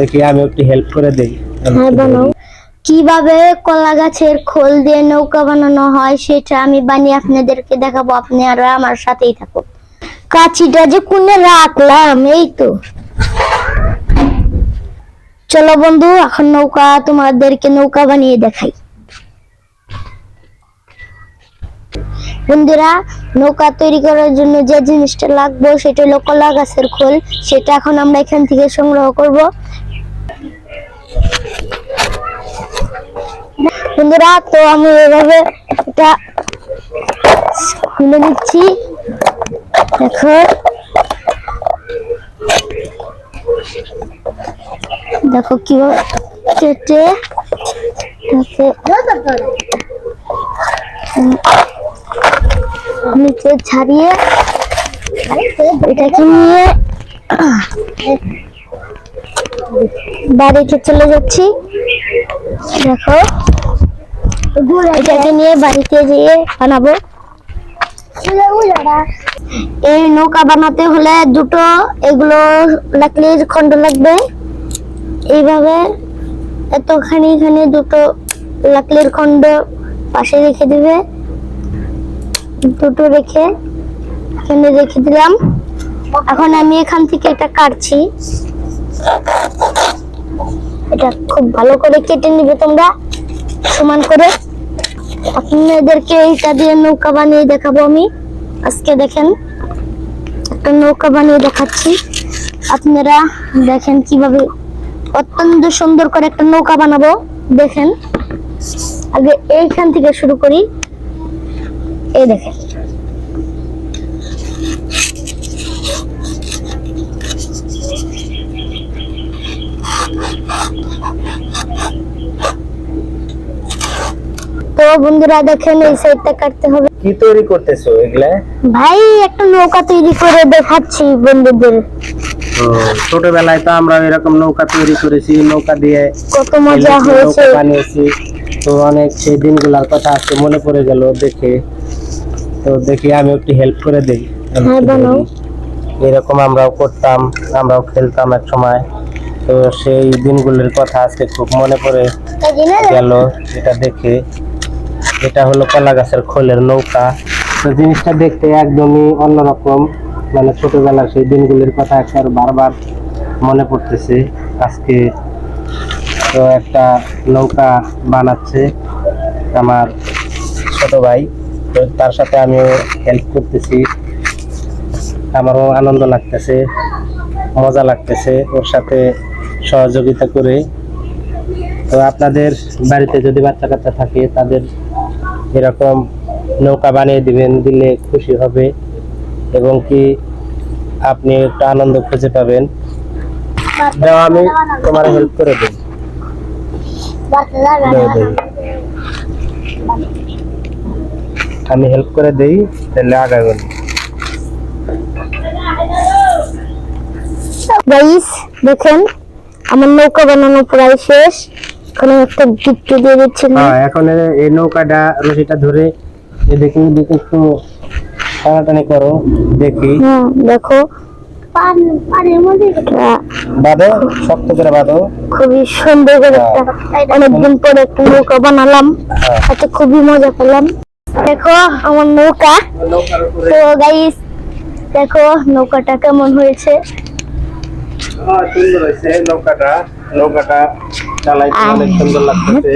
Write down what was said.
দেখি আমি একটু হেল্প করে দেই। হ্যাঁ বানাও কীভাবে কলা গাছের খোল দিয়ে নৌকা বানানো হয় সেটা আমি বানিয়ে আপনাদেরকে দেখাবো। আপনারা আমার সাথেই থাকুন। যে কোনে রাখলাম এই তো। চলো বন্ধু এখন নৌকা তোমাদেরকে নৌকা বানিয়ে দেখাই। বন্ধুরা নৌকা তৈরি করার জন্য যে জিনিসটা লাগবে সেটা হলো কলা গাছের খোল। সেটা এখন আমরা এখান থেকে সংগ্রহ করব। বন্ধুরা, তো আমি এভাবে এটা খুলে নিচ্ছি। দেখো। দেখো কীভাবে কেটে নিচে ছাড়িয়ে এটাকে নিয়ে বাড়িতে চলে যাচ্ছি। দেখো। বাড়িতে যেয়ে বানাবো। এই নৌকা বানাতে হলে দুটো এগুলো লাকড়ির খন্ড লাগবে। এইভাবে এতখানি এখানে দুটো লাকড়ির খন্ড পাশে রেখে দিবে। দুটো রেখে এখানে রেখে দিলাম। এখন আমি এখান থেকে এটা কাটছি। এটা খুব ভালো করে কেটে নিবে তোমরা। সমান করে আপনাদেরকে এইটা দিয়ে নৌকা বানিয়ে দেখাবো আমি। আজকে দেখেন, একটা নৌকা বানিয়ে দেখাচ্ছি। আপনারা দেখেন কীভাবে অত্যন্ত সুন্দর করে একটা নৌকা বানাবো। দেখেন, আগে এইখান থেকে শুরু করি। এই দেখেন। তো বন্ধুরা দেখেন এই সাইডটা কাটতে হবে। কি তৈরি করতেছো এগুলা? ভাই একটা নৌকা তৈরি করে দেখাচ্ছি বন্ধুদের। ছোটবেলায় তো আমরা এরকম নৌকা তৈরি করেছি নৌকা দিয়ে কত মজা হয়েছে। বানিয়েছি। তো অনেক সেই দিনগুলোর কথা আজকে মনে পড়ে গেল দেখে। তো দেখি আমি একটু হেল্প করে দেই হ্যাঁ, এরকম আমরাও করতাম আমরাও খেলতাম এক সময়। তো সেই দিনগুলোর কথা আজকে খুব মনে পড়ে গেল এটা দেখে। এটা হলো কলা গাছের খোলের নৌকা। তো জিনিসটা দেখতে একদমই অন্যরকম। মানে ছোটবেলার সেই দিনগুলির কথা একবার বারবার মনে পড়তেছে আজকে। তো একটা নৌকা বানাচ্ছে আমার ছোট ভাই। তো তার সাথে আমিও হেল্প করতেছি। আমারও আনন্দ লাগতেছে, মজা লাগতেছে ওর সাথে সহযোগিতা করে। তো আপনাদের বাড়িতে যদি বাচ্চা কাচ্চা থাকে তাদের এরকম নৌকা বানিয়ে দিবেন দিলে খুশি হবে এবং কি আপনি একটা আনন্দ খুঁজে পাবেন। দাও আমি তোমার হেল্প করে দিই। আমি হেল্প করে দেই তাহলে আগাবেন গাইস দেখেন আমার নৌকা বানানো প্রায় শেষ। এখানে একটা গিফট দিয়ে দিচ্ছি হ্যাঁ এখন এই নৌকাটা রশিটা ধরে এদিকে এদিকে একটু টানাটানি করো দেখি। হ্যাঁ দেখো। এটা বাঁধো শক্ত করে বাঁধো। খুবই সুন্দর করে অনেকদিন পরে একটা নৌকা বানালাম। হ্যাঁ। খুবই মজা পেলাম। দেখো আমার নৌকা। তো গাইস দেখো নৌকাটা কেমন হয়েছে? হ্যাঁ, সুন্দর হয়েছে নৌকাটা। নৌকাটা চালাইতে অনেক সুন্দর লাগতেছে।